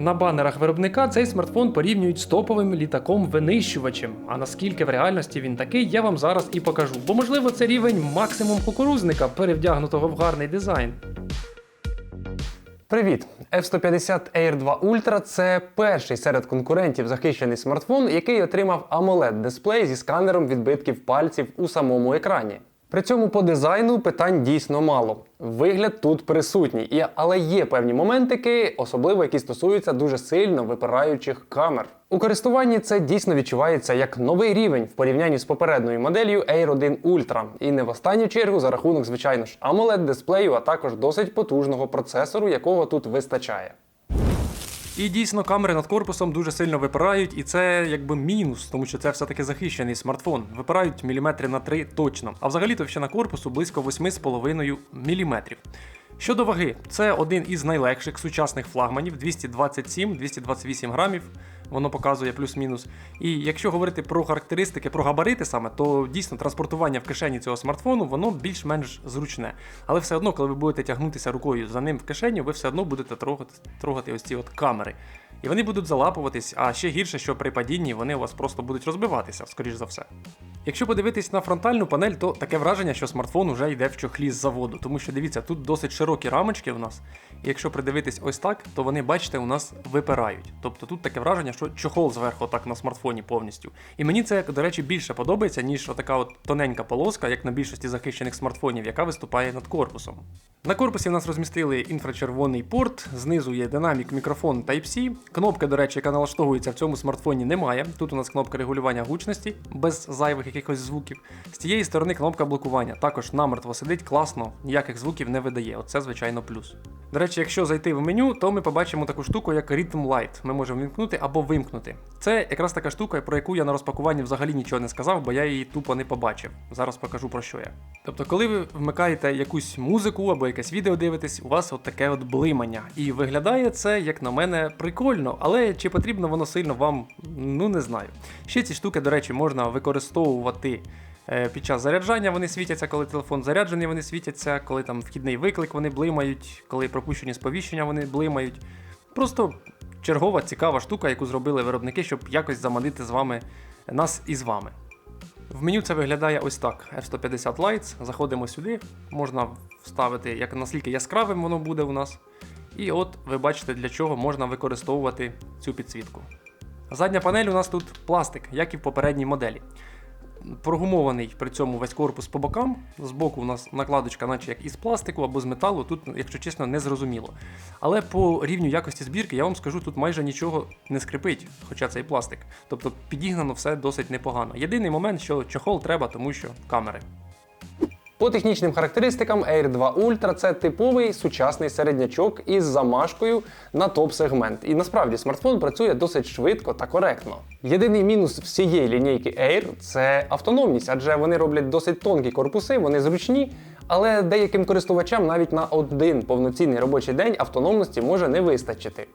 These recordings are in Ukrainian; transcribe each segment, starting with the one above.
На банерах виробника цей смартфон порівнюють з топовим літаком-винищувачем. А наскільки в реальності він такий, я вам зараз і покажу. Бо можливо це рівень максимум кукурузника, перевдягнутого в гарний дизайн. Привіт! F150 Air 2 Ultra це перший серед конкурентів захищений смартфон, який отримав amoled дисплей зі сканером відбитків пальців у самому екрані. При цьому по дизайну питань дійсно мало. Вигляд тут присутній, і- але є певні моментики, особливо які стосуються дуже сильно випираючих камер. У користуванні це дійсно відчувається як новий рівень в порівнянні з попередньою моделлю Air 1 Ultra. І не в останню чергу за рахунок, звичайно ж, amoled дисплею, а також досить потужного процесору, якого тут вистачає. І дійсно камери над корпусом дуже сильно випирають, і це якби мінус, тому що це все-таки захищений смартфон. Випирають міліметри на 3 точно. А взагалі товщина корпусу близько 8,5 міліметрів. Щодо ваги, це один із найлегших сучасних флагманів 227-228 грамів. Воно показує плюс-мінус. І якщо говорити про характеристики, про габарити саме, то дійсно транспортування в кишені цього смартфону воно більш-менш зручне. Але все одно, коли ви будете тягнутися рукою за ним в кишеню, ви все одно будете трогати, трогати ось ці от камери. І вони будуть залапуватись, а ще гірше, що при падінні вони у вас просто будуть розбиватися, скоріш за все. Якщо подивитись на фронтальну панель, то таке враження, що смартфон вже йде в чохлі з заводу, тому що дивіться, тут досить широкі рамочки у нас. І якщо придивитись ось так, то вони, бачите, у нас випирають. Тобто тут таке враження, що чохол зверху так на смартфоні повністю. І мені це, до речі, більше подобається, ніж отака от тоненька полоска, як на більшості захищених смартфонів, яка виступає над корпусом. На корпусі в нас розмістили інфрачервоний порт, знизу є динамік, мікрофон Type-C. Кнопки, до речі, яка налаштовується в цьому смартфоні, немає. Тут у нас кнопка регулювання гучності без зайвих якихось звуків. З цієї сторони кнопка блокування. Також намертво сидить, класно, ніяких звуків не видає. Оце, звичайно, плюс. До речі, якщо зайти в меню, то ми побачимо таку штуку, як Rhythm Light. Ми можемо вімкнути або вимкнути. Це якраз така штука, про яку я на розпакуванні взагалі нічого не сказав, бо я її тупо не побачив. Зараз покажу про що я. Тобто, коли ви вмикаєте якусь музику або якесь відео дивитесь, у вас от таке от блимання. І виглядає це, як на мене, прикольно, але чи потрібно воно сильно вам, ну не знаю. Ще ці штуки, до речі, можна використовувати. Е, Під час заряджання вони світяться, коли телефон заряджений, вони світяться, коли там вхідний виклик вони блимають, коли пропущені сповіщення вони блимають. Просто чергова цікава штука, яку зробили виробники, щоб якось заманити з вами нас і з вами. В меню це виглядає ось так: F150 Lights. Заходимо сюди, можна вставити, як наскільки яскравим воно буде у нас. І от ви бачите, для чого можна використовувати цю підсвітку. Задня панель у нас тут пластик, як і в попередній моделі. Прогумований при цьому весь корпус по бокам. Збоку у нас накладочка, наче як із пластику або з металу, тут, якщо чесно, не зрозуміло. Але по рівню якості збірки я вам скажу, тут майже нічого не скрипить, хоча це і пластик. Тобто підігнано все досить непогано. Єдиний момент, що чохол треба, тому що камери. По технічним характеристикам Air 2 Ultra це типовий сучасний середнячок із замашкою на топ-сегмент. І насправді смартфон працює досить швидко та коректно. Єдиний мінус всієї лінійки Air це автономність, адже вони роблять досить тонкі корпуси, вони зручні. Але деяким користувачам навіть на один повноцінний робочий день автономності може не вистачити.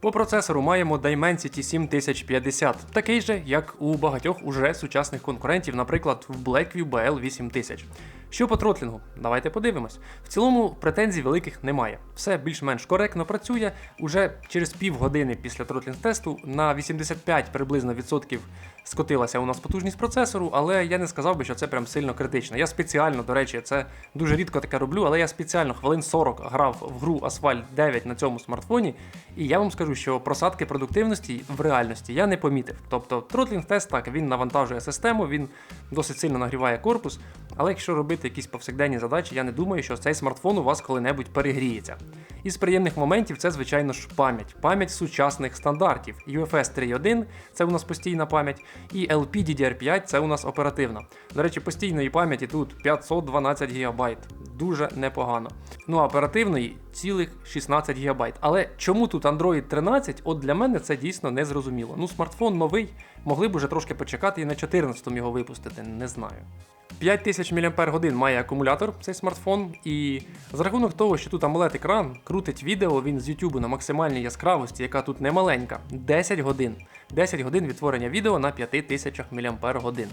По процесору маємо Dimensity 7050, такий же, як у багатьох уже сучасних конкурентів, наприклад, в Blackview BL 8000. Що по тротлінгу? Давайте подивимось. В цілому претензій великих немає. Все більш-менш коректно працює. Уже через півгодини після тротлінг-тесту на 85 приблизно відсотків скотилася у нас потужність процесору, але я не сказав би, що це прям сильно критично. Я спеціально, до речі, це дуже рідко таке роблю, але я спеціально хвилин 40 грав в гру Asphalt 9 на цьому смартфоні, і я вам скажу, що просадки продуктивності в реальності я не помітив. Тобто тротлінг тест так він навантажує систему, він досить сильно нагріває корпус. Але якщо робити якісь повсякденні задачі, я не думаю, що цей смартфон у вас коли-небудь перегріється. Із приємних моментів це, звичайно ж, пам'ять. Пам'ять сучасних стандартів. UFS 3.1 це у нас постійна пам'ять, і LPDDR5 це у нас оперативна. До речі, постійної пам'яті тут 512 ГБ. Дуже непогано. Ну а оперативної цілих 16 ГБ. Але чому тут Android 13? От для мене це дійсно не зрозуміло. Ну, смартфон новий, могли б уже трошки почекати і на 14 його випустити, не знаю. 5000 мАч має акумулятор цей смартфон, і за рахунок того, що тут amoled екран крутить відео він з YouTube на максимальній яскравості, яка тут не маленька, 10 годин. 10 годин відтворення відео на 5000 мАч.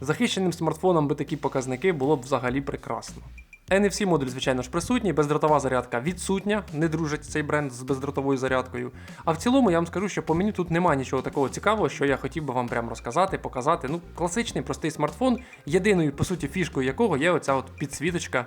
Захищеним смартфоном би такі показники було б взагалі прекрасно. NFC модуль, звичайно ж, присутній, бездротова зарядка відсутня, не дружить цей бренд з бездротовою зарядкою. А в цілому я вам скажу, що по меню тут немає нічого такого цікавого, що я хотів би вам прямо розказати, показати. Ну, класичний простий смартфон, єдиною, по суті, фішкою якого є оця от підсвіточка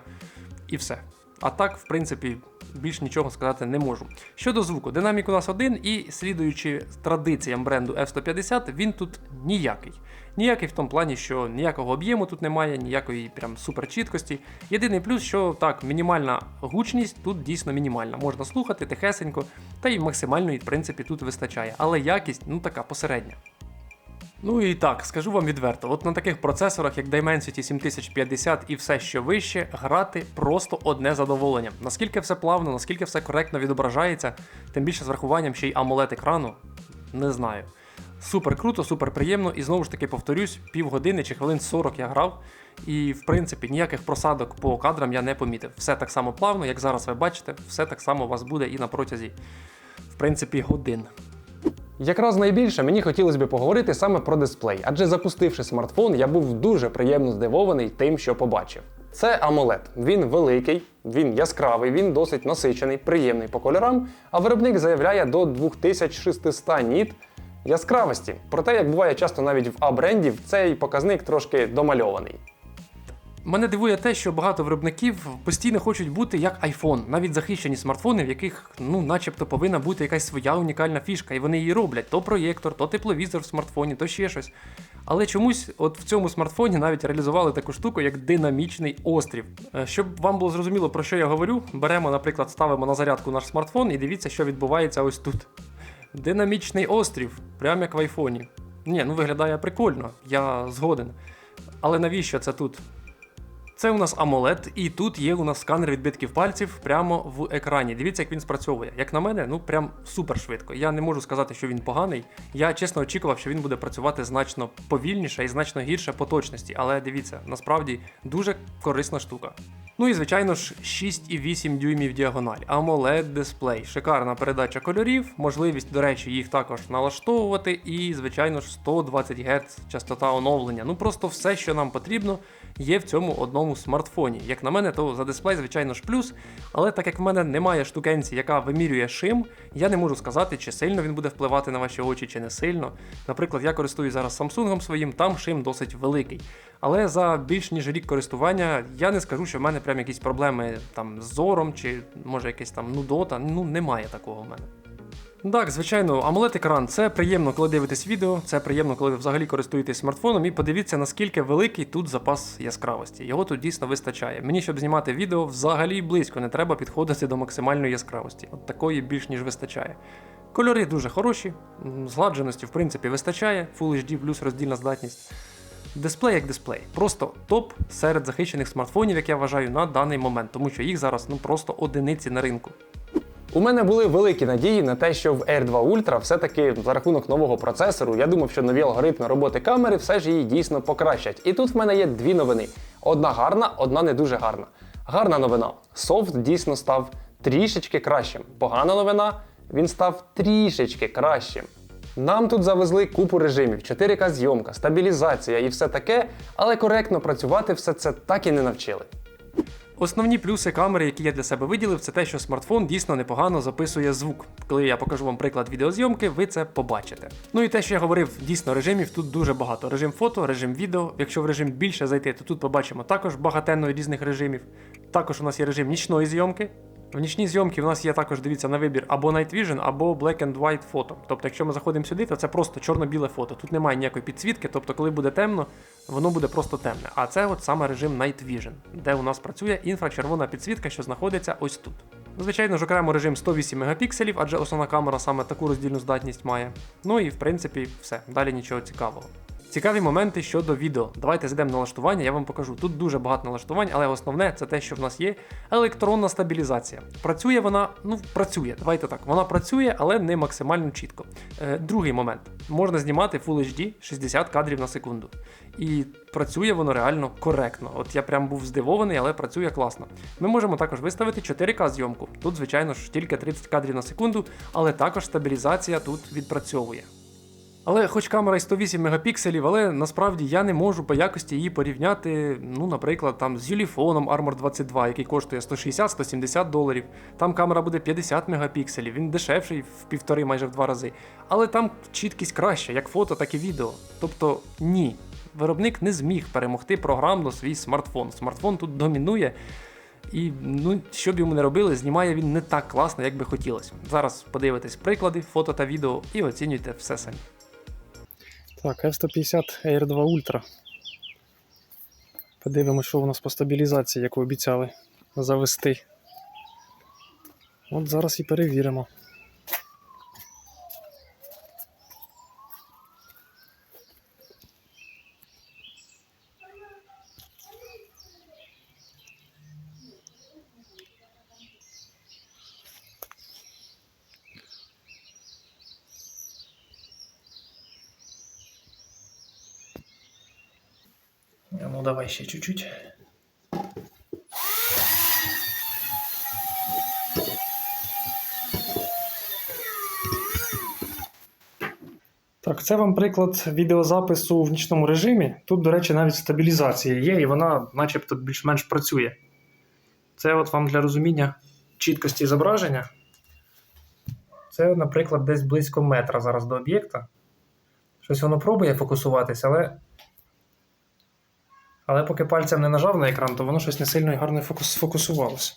і все. А так, в принципі, більш нічого сказати не можу. Щодо звуку, динамік у нас один, і слідуючи традиціям бренду F150, він тут ніякий. Ніякий в тому плані, що ніякого об'єму тут немає, ніякої прям суперчіткості. Єдиний плюс, що так, мінімальна гучність тут дійсно мінімальна. Можна слухати тихесенько, та й максимальної, в принципі, тут вистачає. Але якість, ну така посередня. Ну і так, скажу вам відверто, от на таких процесорах, як Dimensity 7050 і все що вище, грати просто одне задоволення. Наскільки все плавно, наскільки все коректно відображається, тим більше з врахуванням ще й AMOLED екрану, не знаю. Супер круто, супер приємно, і знову ж таки повторюсь, півгодини чи хвилин 40 я грав, і в принципі ніяких просадок по кадрам я не помітив. Все так само плавно, як зараз ви бачите, все так само у вас буде і на протязі, в принципі, годин. Якраз найбільше мені хотілося б поговорити саме про дисплей, адже запустивши смартфон, я був дуже приємно здивований тим, що побачив. Це AMOLED. Він великий, він яскравий, він досить насичений, приємний по кольорам, а виробник заявляє до 2600 ніт яскравості. Проте, як буває часто навіть в А-брендів, цей показник трошки домальований. Мене дивує те, що багато виробників постійно хочуть бути як iPhone, навіть захищені смартфони, в яких ну, начебто повинна бути якась своя унікальна фішка, і вони її роблять: то проєктор, то тепловізор в смартфоні, то ще щось. Але чомусь, от в цьому смартфоні навіть реалізували таку штуку, як динамічний острів. Е, Щоб вам було зрозуміло, про що я говорю, беремо, наприклад, ставимо на зарядку наш смартфон і дивіться, що відбувається ось тут. Динамічний острів, прямо як в айфоні. Ні, ну виглядає прикольно, я згоден. Але навіщо це тут? Це у нас AMOLED, і тут є у нас сканер відбитків пальців прямо в екрані. Дивіться, як він спрацьовує. Як на мене, ну прям супер швидко. Я не можу сказати, що він поганий. Я чесно очікував, що він буде працювати значно повільніше і значно гірше по точності. Але дивіться, насправді дуже корисна штука. Ну і звичайно ж 6,8 дюймів діагональ, AMOLED дисплей, шикарна передача кольорів, можливість, до речі, їх також налаштовувати, і, звичайно ж, 120 Гц частота оновлення. Ну просто все, що нам потрібно, є в цьому одному смартфоні. Як на мене, то за дисплей, звичайно ж, плюс. Але так як в мене немає штукенці, яка вимірює шим, я не можу сказати, чи сильно він буде впливати на ваші очі, чи не сильно. Наприклад, я користуюсь зараз Samsung своїм, там шим досить великий. Але за більш ніж рік користування я не скажу, що в мене прям якісь проблеми там з зором, чи може якась там нудота. Ну немає такого в мене. Так, звичайно, amoled екран це приємно, коли дивитесь відео, це приємно, коли ви взагалі користуєтесь смартфоном, і подивіться, наскільки великий тут запас яскравості. Його тут дійсно вистачає. Мені, щоб знімати відео, взагалі близько не треба підходити до максимальної яскравості. От такої більш ніж вистачає. Кольори дуже хороші, згладженості, в принципі, вистачає, Full HD плюс роздільна здатність. Дисплей як дисплей. Просто топ серед захищених смартфонів, як я вважаю, на даний момент, тому що їх зараз ну просто одиниці на ринку. У мене були великі надії на те, що в Air 2 Ultra все-таки за рахунок нового процесору, я думав, що нові алгоритми роботи камери все ж її дійсно покращать. І тут в мене є дві новини: одна гарна, одна не дуже гарна. Гарна новина: софт дійсно став трішечки кращим. Погана новина він став трішечки кращим. Нам тут завезли купу режимів, 4К зйомка, стабілізація і все таке, але коректно працювати все це так і не навчили. Основні плюси камери, які я для себе виділив, це те, що смартфон дійсно непогано записує звук. Коли я покажу вам приклад відеозйомки, ви це побачите. Ну і те, що я говорив, дійсно режимів тут дуже багато. Режим фото, режим відео. Якщо в режим більше зайти, то тут побачимо також багатенно різних режимів. Також у нас є режим нічної зйомки. В нічній зйомці у нас є також, дивіться, на вибір або Night Vision, або Black and White фото. Тобто, якщо ми заходимо сюди, то це просто чорно-біле фото. Тут немає ніякої підсвітки, тобто, коли буде темно, воно буде просто темне. А це от саме режим Night Vision, де у нас працює інфрачервона підсвітка, що знаходиться ось тут. Звичайно ж, окремо режим 108 мегапікселів, адже основна камера саме таку роздільну здатність має. Ну і в принципі все, далі нічого цікавого. Цікаві моменти щодо відео. Давайте зайдемо на налаштування, я вам покажу. Тут дуже багато налаштувань, але основне це те, що в нас є електронна стабілізація. Працює вона, ну працює, давайте так. Вона працює, але не максимально чітко. Е, другий момент: можна знімати Full HD 60 кадрів на секунду. І працює воно реально коректно. От я прям був здивований, але працює класно. Ми можемо також виставити 4К зйомку. Тут, звичайно ж, тільки 30 кадрів на секунду, але також стабілізація тут відпрацьовує. Але хоч камера і 108 мегапікселів, але насправді я не можу по якості її порівняти, ну, наприклад, там з Юліфоном Armor 22, який коштує 160-170 доларів. Там камера буде 50 мегапікселів, він дешевший в півтори, майже в два рази. Але там чіткість краща, як фото, так і відео. Тобто ні. Виробник не зміг перемогти програмно свій смартфон. Смартфон тут домінує. І ну, що б йому не робили, знімає він не так класно, як би хотілося. Зараз подивитесь приклади, фото та відео і оцінюйте все самі. Так, F150 Air 2 Ultra. Подивимось, що у нас по стабілізації, яку обіцяли завести. От зараз і перевіримо. Ну давай ще чуть-чуть. Так, це вам приклад відеозапису в нічному режимі. Тут, до речі, навіть стабілізація є, і вона начебто більш-менш працює. Це от вам для розуміння чіткості зображення. Це, наприклад, десь близько метра зараз до об'єкта. Щось воно пробує фокусуватись, але але поки пальцем не нажав на екран, то воно щось не сильно і гарно фокус, сфокусувалося.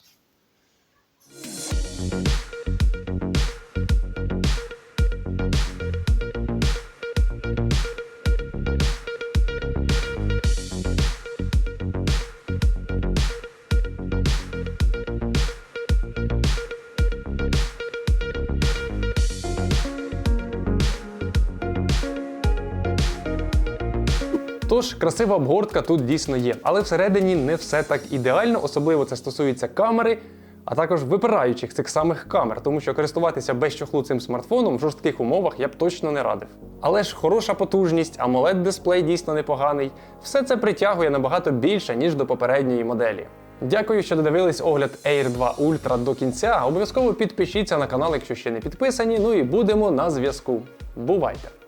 Тож, красива обгортка тут дійсно є, але всередині не все так ідеально, особливо це стосується камери, а також випираючих цих самих камер, тому що користуватися без чохлу цим смартфоном в жорстких умовах я б точно не радив. Але ж хороша потужність, amoled дисплей дійсно непоганий. Все це притягує набагато більше, ніж до попередньої моделі. Дякую, що додивились огляд Air 2 Ultra до кінця. Обов'язково підпишіться на канал, якщо ще не підписані. Ну і будемо на зв'язку. Бувайте!